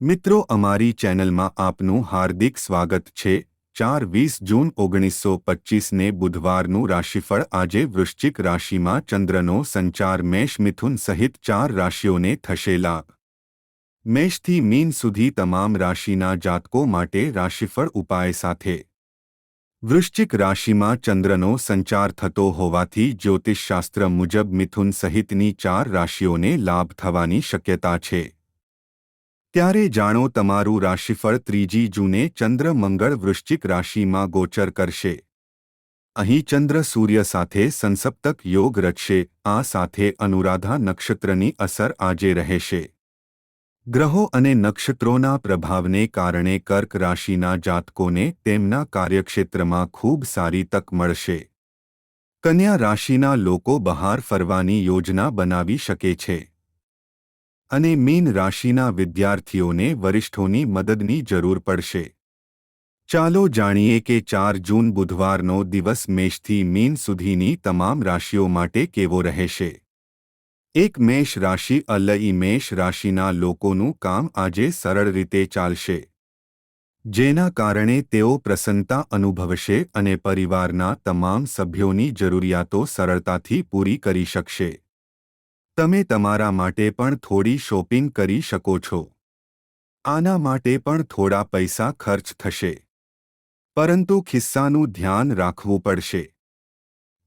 મિત્રો, અમારી ચેનલમાં આપનું હાર્દિક સ્વાગત છે. ચાર વીસ જૂન ઓગણીસો પચ્ચીસને બુધવારનું રાશિફળ, આજે વૃશ્ચિક રાશિમાં ચંદ્રનો સંચાર મેષ મિથુન સહિત ચાર રાશિઓને થશે લાભ. મેષથી મીન સુધી તમામ રાશિના જાતકો માટે રાશિફળ ઉપાય સાથે. વૃશ્ચિક રાશિમાં ચંદ્રનો સંચાર થતો હોવાથી જ્યોતિષશાસ્ત્ર મુજબ મિથુન સહિતની ચાર રાશિઓને લાભ થવાની શક્યતા છે. ત્યારે જાણો તમારું રાશિફળ ત્રીજી જૂને ચંદ્ર મંગળ વૃશ્ચિક રાશિમાં ગોચર કરશે. અહીં ચંદ્ર સૂર્ય સાથે સંસપ્તક યોગ રચશે, આ સાથે અનુરાધા નક્ષત્રની અસર આજે રહેશે. ગ્રહો અને નક્ષત્રોના પ્રભાવને કારણે કર્ક રાશિના જાતકોને તેમના કાર્યક્ષેત્રમાં ખૂબ સારી તક મળશે. કન્યા રાશિના લોકો બહાર ફરવાની યોજના બનાવી શકે છે. અને મીન રાશિના વિદ્યાર્થીઓને વરિષ્ઠોની મદદની જરૂર પડશે. ચાલો જાણીએ કે ચાર જૂન બુધવારનો દિવસ મેષથી મીન સુધીની તમામ રાશિઓ માટે કેવો રહેશે. એક મેષ રાશિ અલઈ મેષ રાશિના લોકોનું કામ આજે સરળ રીતે ચાલશે. જેના કારણે તેઓ પ્રસન્નતા અનુભવશે અને પરિવારના તમામ સભ્યોની જરૂરિયાતો સરળતાથી પૂરી કરી શકશે. તમે તમારા માટે પણ થોડી શોપિંગ કરી શકો છો. આના માટે પણ થોડા પૈસા ખર્ચ થશે. પરંતુ ખિસ્સાનું ધ્યાન રાખવું પડશે.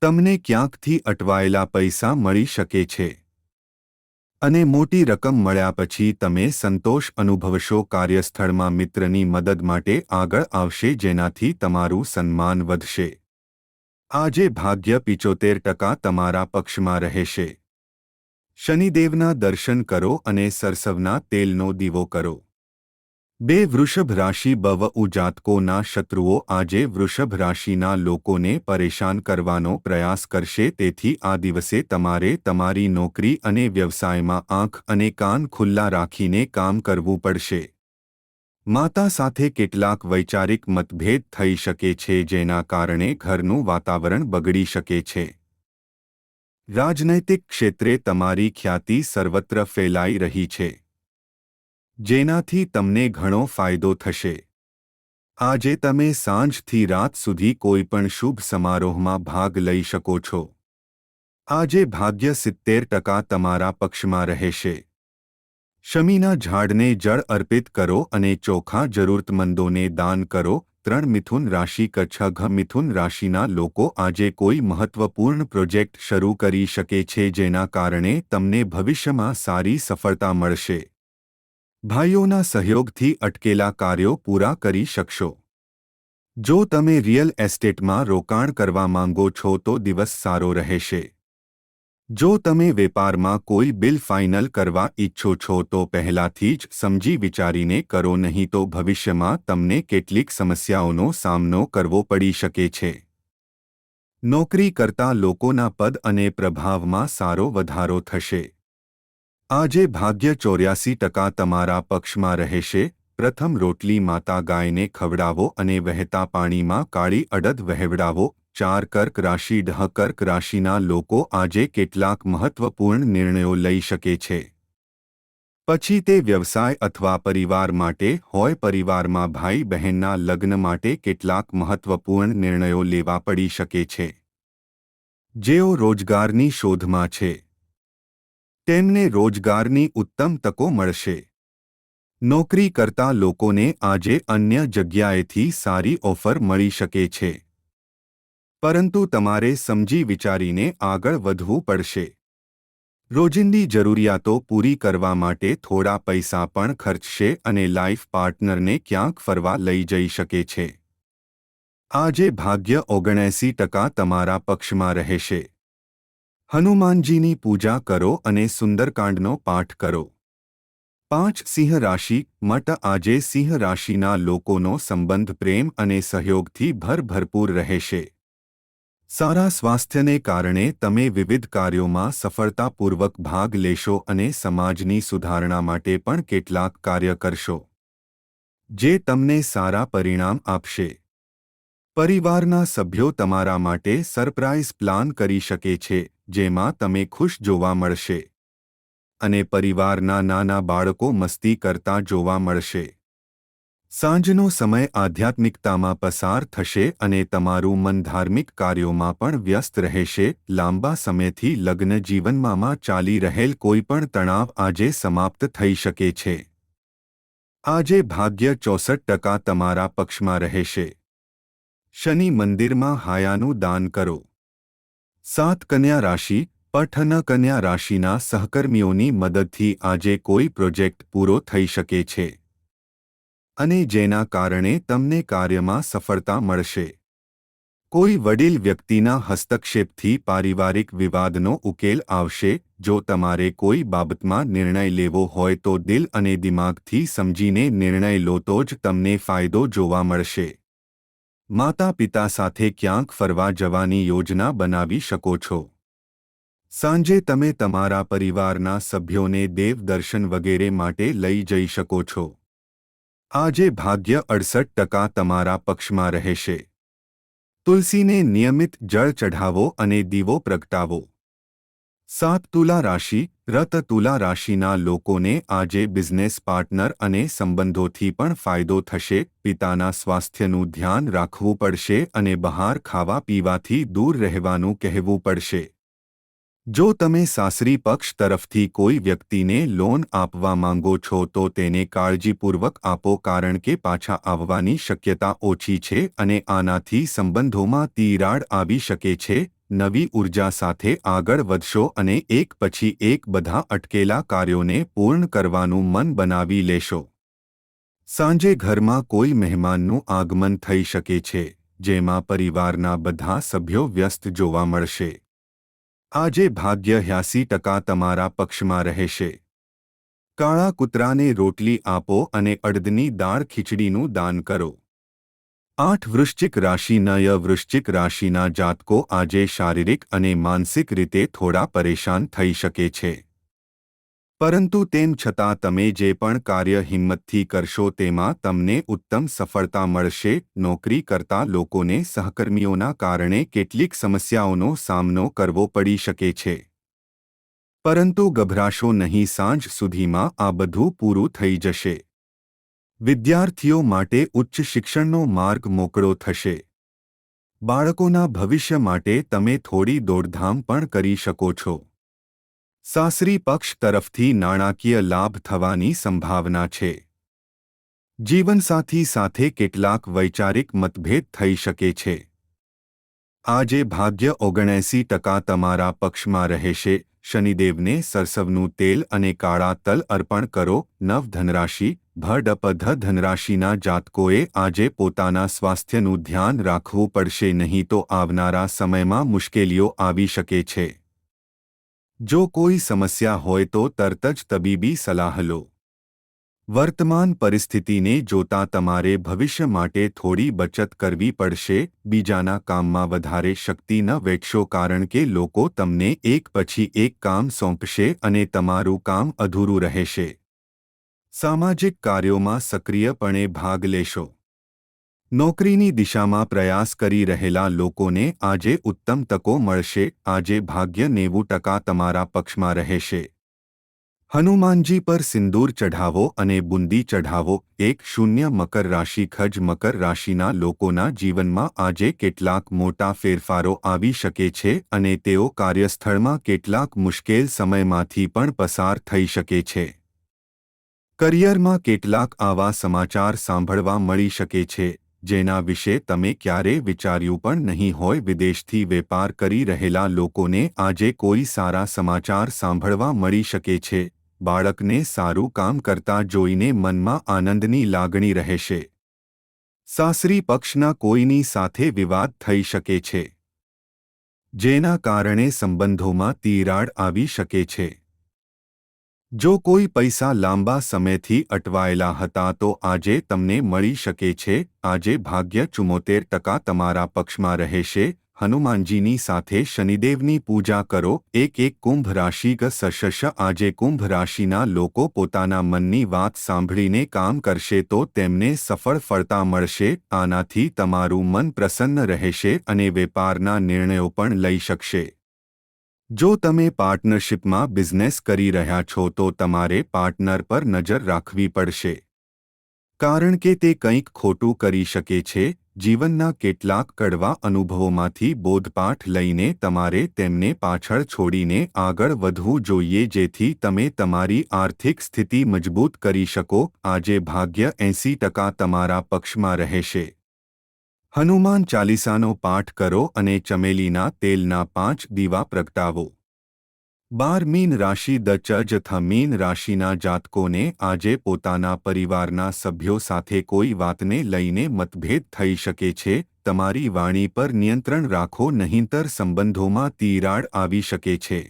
તમને ક્યાંકથી અટવાયેલા પૈસા મળી શકે છે. અને મોટી રકમ મળ્યા પછી તમે સંતોષ અનુભવશો કાર્યસ્થળમાં મિત્રની મદદ માટે આગળ આવશે જેનાથી તમારું સન્માન વધશે. આજે ભાગ્ય પિચોતેર ટકા તમારા પક્ષમાં રહેશે. શનિદેવના દર્શન કરો અને સરસવના તેલનો દીવો કરો. બે વૃષભ રાશિ બવ ઉજાતકોના શત્રુઓ આજે વૃષભ રાશિના લોકોને પરેશાન કરવાનો પ્રયાસ કરશે, તેથી આ દિવસે તમારે તમારી નોકરી અને વ્યવસાયમાં આંખ અને કાન ખુલ્લા રાખીને કામ કરવું પડશે. માતા સાથે કેટલાક વૈચારિક મતભેદ થઈ શકે છે જેના કારણે ઘરનું વાતાવરણ બગડી શકે છે. રાજનૈતિક ક્ષેત્રે તમારી ખ્યાતિ સર્વત્ર ફેલાઈ રહી છે. જેનાથી તમને ઘણો ફાયદો થશે. આજે તમે સાંજથી રાત સુધી કોઈપણ શુભ સમારોહમાં ભાગ લઈ શકો છો. આજે ભાગ્ય સિત્તેર ટકા તમારા પક્ષમાં રહેશે. શમીના ઝાડને જળ અર્પિત કરો અને ચોખા જરૂરતમંદોને દાન કરો ત્રણ મિથુન રાશિ કચ્છ મિથુન રાશિના લોકો આજે કોઈ મહત્વપૂર્ણ પ્રોજેક્ટ શરૂ કરી શકે છે જેના કારણે તમને ભવિષ્યમાં સારી સફળતા મળશે. ભાઈઓના સહયોગથી અટકેલા કાર્યો પૂરા કરી શકશો. જો તમે રિયલ એસ્ટેટમાં રોકાણ કરવા માંગો છો તો દિવસ સારો રહેશે. જો તમે વેપારમાં કોઈ બિલ ફાઇનલ કરવા ઈચ્છો છો તો પહેલાથી જ સમજી વિચારીને કરો, નહીં તો ભવિષ્યમાં તમને કેટલીક સમસ્યાઓનો સામનો કરવો પડી શકે છે. નોકરી કરતા લોકોના પદ અને પ્રભાવમાં સારો વધારો થશે. આજે ભાગ્ય ચોર્યાસી ટકા તમારા પક્ષમાં રહેશે. પ્રથમ રોટલી માતા ગાયને ખવડાવો અને વહેતા પાણીમાં કાળી અડદ વહેવડાવો. ચાર કર્ક રાશિ ઢહ કર્ક રાશિના લોકો આજે કેટલાક મહત્વપૂર્ણ નિર્ણયો લઈ શકે છે. પછી તે વ્યવસાય અથવા પરિવાર માટે હોય પરિવારમાં ભાઈ બહેનના લગ્ન માટે કેટલાક મહત્વપૂર્ણ નિર્ણયો લેવા પડી શકે છે. જેઓ રોજગારની શોધમાં છે. તેમને રોજગારની ઉત્તમ તકો મળશે. નોકરી કરતા લોકોને આજે અન્ય જગ્યાએથી સારી ઓફર મળી શકે છે. પરંતુ તમારે સમજી વિચારીને આગળ વધવું પડશે. રોજિંદી જરૂરિયાતો પૂરી કરવા માટે થોડા પૈસા પણ ખર્ચશે અને લાઈફ પાર્ટનરને ક્યાંક ફરવા લઈ જઈ શકે છે. આજે ભાગ્ય ઓગણએંસી ટકા તમારા પક્ષમાં રહેશે. હનુમાનજીની પૂજા કરો અને સુંદરકાંડનો પાઠ કરો. પાંચ સિંહ રાશિ મટ આજે સિંહ રાશિના લોકોનો સંબંધ પ્રેમ અને સહયોગથી ભરભરપૂર રહેશે. સારા સ્વાસ્થ્યને કારણે તમે વિવિધ કાર્યોમાં સફળતાપૂર્વક ભાગ લેશો અને સમાજની સુધારણા માટે પણ કેટલાક કાર્ય કરશો, જે તમને સારા પરિણામ આપશે. પરિવારના સભ્યો તમારા માટે સરપ્રાઇઝ પ્લાન કરી શકે છે, જેમાં તમે ખુશ જોવા મળશે અને પરિવારના નાના બાળકો મસ્તી કરતા જોવા મળશે. સાંજનો સમય આધ્યાત્મિકતામાં પસાર થશે અને તમારું મન ધાર્મિક કાર્યોમાં પણ વ્યસ્ત રહેશે. લાંબા સમયથી લગ્ન જીવનમાં ચાલી રહેલ કોઈપણ તણાવ આજે સમાપ્ત થઈ શકે છે. આજે ભાગ્ય ચોસઠ ટકા તમારા પક્ષમાં રહેશે. શનિ મંદિરમાં હાયાનું દાન કરો. સાત કન્યા રાશિ, પઠન કન્યા રાશિના સહકર્મીઓની મદદથી આજે કોઈ પ્રોજેક્ટ પૂરો થઈ શકે છે. અને જેના કારણે તમને કાર્યમાં સફળતા મળશે. કોઈ વડીલ વ્યક્તિના હસ્તક્ષેપથી પારિવારિક વિવાદનો ઉકેલ આવશે, જો તમારે કોઈ બાબતમાં નિર્ણય લેવો હોય તો દિલ અને દિમાગથી સમજીને નિર્ણય લો તો જ તમને ફાયદો જોવા મળશે. માતા પિતા સાથે ક્યાંક ફરવા જવાની યોજના બનાવી શકો છો. સાંજે તમે તમારા પરિવારના સભ્યોને દેવ દર્શન વગેરે માટે લઈ જઈ શકો છો. આજે ભાગ્ય અડસઠ ટકા તમારા પક્ષમાં રહેશે. તુલસીને નિયમિત જળ ચઢાવો અને દીવો પ્રગટાવો. સાત તુલા રાશિ, રત તુલા રાશિના લોકોને આજે બિઝનેસ પાર્ટનર અને સંબંધોથી પણ ફાયદો થશે. પિતાના સ્વાસ્થ્યનું ધ્યાન રાખવું પડશે અને બહાર ખાવા પીવાથી દૂર રહેવાનું કહેવું પડશે. જો તમે સાસરી પક્ષ તરફથી કોઈ વ્યક્તિને લોન આપવા માંગો છો, તો તેને કાળજીપૂર્વક આપો કારણ કે પાછા આવવાની શક્યતા ઓછી છે અને આનાથી સંબંધોમાં તિરાડ આવી શકે છે. નવી ઊર્જા સાથે આગળ વધશો અને એક પછી એક બધા અટકેલા કાર્યોને પૂર્ણ કરવાનું મન બનાવી લેશો. સાંજે ઘરમાં કોઈ મહેમાનનું આગમન થઈ શકે છે, જેમાં પરિવારના બધા સભ્યો વ્યસ્ત જોવા મળશે. આજે ભાગ્ય હ્યાસી ટકા તમારા પક્ષમાં રહેશે. કાળા કૂતરાને રોટલી આપો અને અડદની દાળ ખીચડીનું દાન કરો. આઠ વૃશ્ચિક રાશિના વૃશ્ચિક રાશિના જાતકો આજે શારીરિક અને માનસિક રીતે થોડા પરેશાન થઈ શકે છે. પરંતુ તેમ છતાં તમે જે પણ કાર્ય હિંમતથી કરશો તેમાં તમને ઉત્તમ સફળતા મળશે. નોકરી કરતા લોકોને સહકર્મીઓના કારણે કેટલીક સમસ્યાઓનો સામનો કરવો પડી શકે છે. પરંતુ ગભરાશો નહીં, સાંજ સુધીમાં આ બધું પૂરું થઈ જશે. વિદ્યાર્થીઓ માટે ઉચ્ચ શિક્ષણનો માર્ગ મોકળો થશે. બાળકોના ભવિષ્ય માટે તમે થોડી દોડધામ પણ કરી શકો છો. સાસરી પક્ષ તરફથી નાણાકીય લાભ થવાની સંભાવના છે. જીવનસાથી સાથે કેટલાક વૈચારિક મતભેદ થઈ શકે છે. આજે ભાગ્ય ઓગણએંસી ટકા તમારા પક્ષમાં રહેશે. શનિદેવને સરસવનું તેલ અને કાળા તલ અર્પણ કરો. નવ ધનરાશિ, ભડપધ ધનરાશિના જાતકોએ આજે પોતાના સ્વાસ્થ્યનું ધ્યાન રાખવું પડશે નહીં તો આવનારા સમયમાં મુશ્કેલીઓ આવી શકે છે. જો કોઈ સમસ્યા હોય તો તરત જ તબીબી સલાહ લો. વર્તમાન પરિસ્થિતિને જોતા તમારે ભવિષ્ય માટે થોડી બચત કરવી પડશે, બીજાના કામમાં વધારે શક્તિ ન વેચશો કારણ કે લોકો તમને એક પછી એક કામ સોંપશે અને તમારું કામ અધૂરું રહેશે. સામાજિક કાર્યોમાં સક્રિયપણે ભાગ લેશો. નોકરીની દિશામાં પ્રયાસ કરી રહેલા લોકોને આજે ઉત્તમ તકો મળશે, આજે ભાગ્ય નેવું ટકા તમારા પક્ષમાં રહેશે. હનુમાનજી પર સિંદૂર ચઢાવો અને બુંદી ચઢાવો, એક શૂન્ય મકર રાશિ ખજ મકર રાશિના લોકોના જીવનમાં આજે કેટલાક મોટા ફેરફારો આવી શકે છે અને તેઓ કાર્યસ્થળમાં કેટલાક મુશ્કેલ સમયમાંથી પણ પસાર થઈ શકે છે. કરિયરમાં કેટલાક આવા સમાચાર સાંભળવા મળી શકે છે. જેના વિશે તમે ક્યારે વિચાર્યું પણ નહીં હોય, વિદેશથી વેપાર કરી રહેલા લોકોને આજે કોઈ સારા સમાચાર સાંભળવા મળી શકે છે. બાળકને સારું કામ કરતા જોઈને મનમાં આનંદની લાગણી રહેશે. સાસરી પક્ષના કોઈની સાથે વિવાદ થઈ શકે છે, જેના કારણે સંબંધોમાં તિરાડ આવી શકે છે. જો કોઈ પૈસા લાંબા સમયથી અટવાયેલા હતા તો આજે તમને મળી શકે છે, આજે ભાગ્ય ચુમ્મોતેર ટકા તમારા પક્ષમાં રહેશે, હનુમાનજીની સાથે શનિદેવની પૂજા કરો, એક એક કુંભ રાશિ ગ સશશ આજે કુંભ રાશિના લોકો પોતાના મનની વાત સાંભળીને કામ કરશે તો તેમને સફળ ફળતા મળશે, આનાથી તમારું મન પ્રસન્ન રહેશે અને વેપારના નિર્ણયો પણ લઈ શકશે. જો તમે પાર્ટનરશિપમાં બિઝનેસ કરી રહ્યા છો તો તમારે પાર્ટનર પર નજર રાખવી પડશે. કારણ કે તે કંઈક ખોટું કરી શકે છે, જીવનના કેટલાક કડવા અનુભવોમાંથી બોધપાઠ લઈને તમારે તેમને પાછળ છોડીને આગળ વધવું જોઈએ જેથી તમે તમારી આર્થિક સ્થિતિ મજબૂત કરી શકો. આજે ભાગ્ય એંસી ટકા તમારા પક્ષમાં રહેશે. હનુમાન ચાલીસાનો પાઠ કરો અને ચમેલીના તેલના પાંચ દીવા પ્રગટાવો. બાર મીન રાશિ દ ચજથ મીન રાશિના જાતકોને આજે પોતાના પરિવારના સભ્યો સાથે કોઈ વાતને લઈને મતભેદ થઈ શકે છે, તમારી વાણી પર નિયંત્રણ રાખો નહીંતર સંબંધોમાં તિરાડ આવી શકે છે.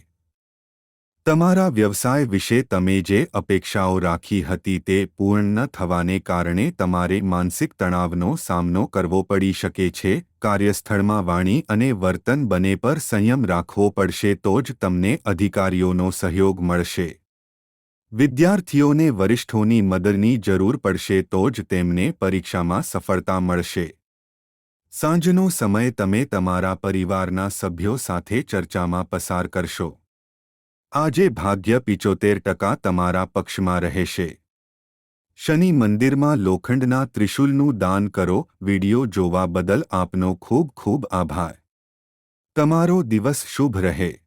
તમારા વ્યવસાય વિશે તમે જે અપેક્ષાઓ રાખી હતી તે પૂર્ણ ન થવાને કારણે તમારે માનસિક તણાવનો સામનો કરવો પડી શકે છે, કાર્યસ્થળમાં વાણી અને વર્તન બને પર સંયમ રાખવો પડશે તો જ તમને અધિકારીઓનો સહયોગ મળશે. વિદ્યાર્થીઓને વરિષ્ઠોની મદદની જરૂર પડશે તો જ તેમને પરીક્ષામાં સફળતા મળશે. સાંજનો સમય તમે તમારા પરિવારના સભ્યો સાથે ચર્ચામાં પસાર કરશો. આજે ભાગ્ય પિચોતેર ટકા તમારા પક્ષમાં રહેશે. શનિ મંદિરમાં લોખંડના ત્રિશુલનું દાન કરો, વિડિયો જોવા બદલ આપનો ખૂબ ખૂબ આભાર. તમારો દિવસ શુભ રહે.